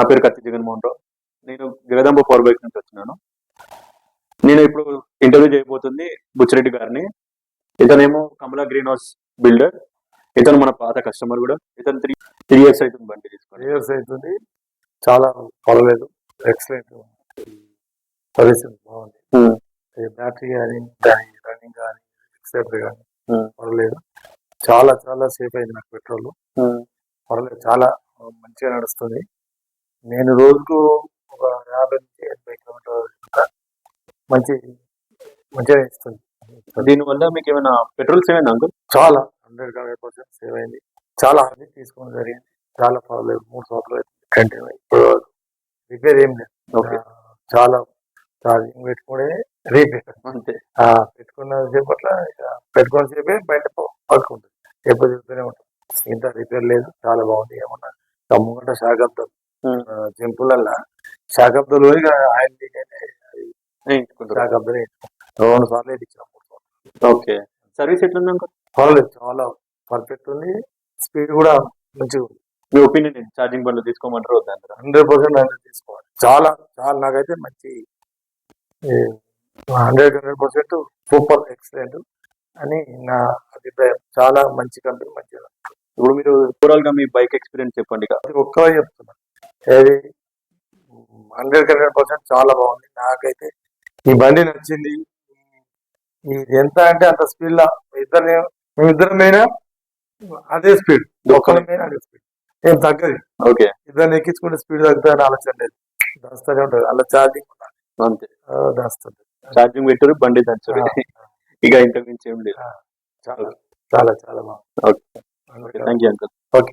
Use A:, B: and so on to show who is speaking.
A: నా పేరు కత్తి జగన్మోహన్ రావు. నేను జగదంబ పవర్ బైక్ నుంచి వచ్చినాను. నేను ఇప్పుడు ఇంటర్వ్యూ చేయబోతుంది బుచ్చిరెడ్డి గారిని. ఇతనేమో కమలా గ్రీన్ హౌస్ బిల్డర్. ఇతను మన పాత కస్టమర్ కూడా. ఇతను త్రీ త్రీ ఇయర్స్ అవుతుంది బండి తీసుకొని.
B: ఇయర్స్ అవుతుంది. చాలా పర్వాలేదు. ఎక్సలెంట్ సర్వీసింగ్ బాగుంది. బ్యాటరీ కానీ దాని రన్నింగ్ కానీ ఎక్సెప్ట్ కానీ. పర్వాలేదు. చాలా చాలా సేఫ్ అయింది నాకు పెట్రోల్. పర్వాలేదు. చాలా మంచిగా నడుస్తుంది. నేను రోజుకు ఒక యాభై నుంచి ఎనభై కిలోమీటర్ మంచి మంచిగా ఇస్తుంది
A: దీనివల్ల మీకు ఏమైనా పెట్రోల్ సేవ్ అయిందా అంకుల్?
B: చాలా. హండ్రెడ్ పర్సెంట్ సేవ్ అయింది. చాలా అది తీసుకోవడం జరిగింది. చాలా పర్వాలేదు. మూడు సంవత్సరాలు కంటిన్యూ ఇప్పుడు రిపేర్ ఏం లేదు. చాలా ఛార్జింగ్ పెట్టుకునే రిపేర్
A: అంతే.
B: పెట్టుకున్న సేపట్ల పెట్టుకున్న సేపే బయట పడుకుంటుంది. ఎప్పుడు చెప్తూనే ఉంటుంది ఇంత రిపేర్ లేదు. చాలా బాగుంది. ఏమన్నా తమ్ముకుంటే శాఖబ్దం సింపుల్ శాఖబ్దాలు ఇక ఆయిల్ రెండు సార్లు
A: ఓకే. సర్వీస్ ఎట్లుంది అంకుల్?
B: పర్వాలేదు చాలా పర్ఫెక్ట్ ఉంది. స్పీడ్ కూడా మంచిగా ఉంది.
A: మీ ఒపీనియన్ ఛార్జింగ్ బండ్లు తీసుకోమంటారు వద్దంటారా
B: హండ్రెడ్ పర్సెంట్ హండ్రెడ్ తీసుకోవాలి. చాలా చాలా నాకైతే మంచి hundred hundred percent super excellent అని నా అభిప్రాయం. చాలా మంచి కంపెనీ మంచిగా.
A: ఇప్పుడు మీరు ఓవరాల్గా మీ బైక్ ఎక్స్పీరియన్స్ చెప్పండి
B: ఒక్కగా చెప్తున్నా. ఏది? హండ్రెడ్ హండ్రెడ్ పర్సెంట్ చాలా బాగుంది. నాకైతే ఈ బండి నచ్చింది. ఇది ఎంత అంటే అంత స్పీడ్ లా ఇద్దరు మేమిద్దరమైనా అదే స్పీడ్ ఒక్కరిమైనా అదే స్పీడ్ ఏం తగ్గదు.
A: ఓకే.
B: ఇద్దరు ఎక్కించుకుంటే స్పీడ్ తగ్గుతుందని ఆలోచన లేదు. దాస్తూనే ఉంటుంది. అలా ఛార్జింగ్
A: అంతే.
B: దాస్తుంది
A: ఛార్జింగ్ పెట్టారు బండి దంచారు. ఇక ఇంతకు మించి ఏం లేదు.
B: చాలా చాలా చాలా బాగుంది.
A: Okay. Thank you uncle
B: okay.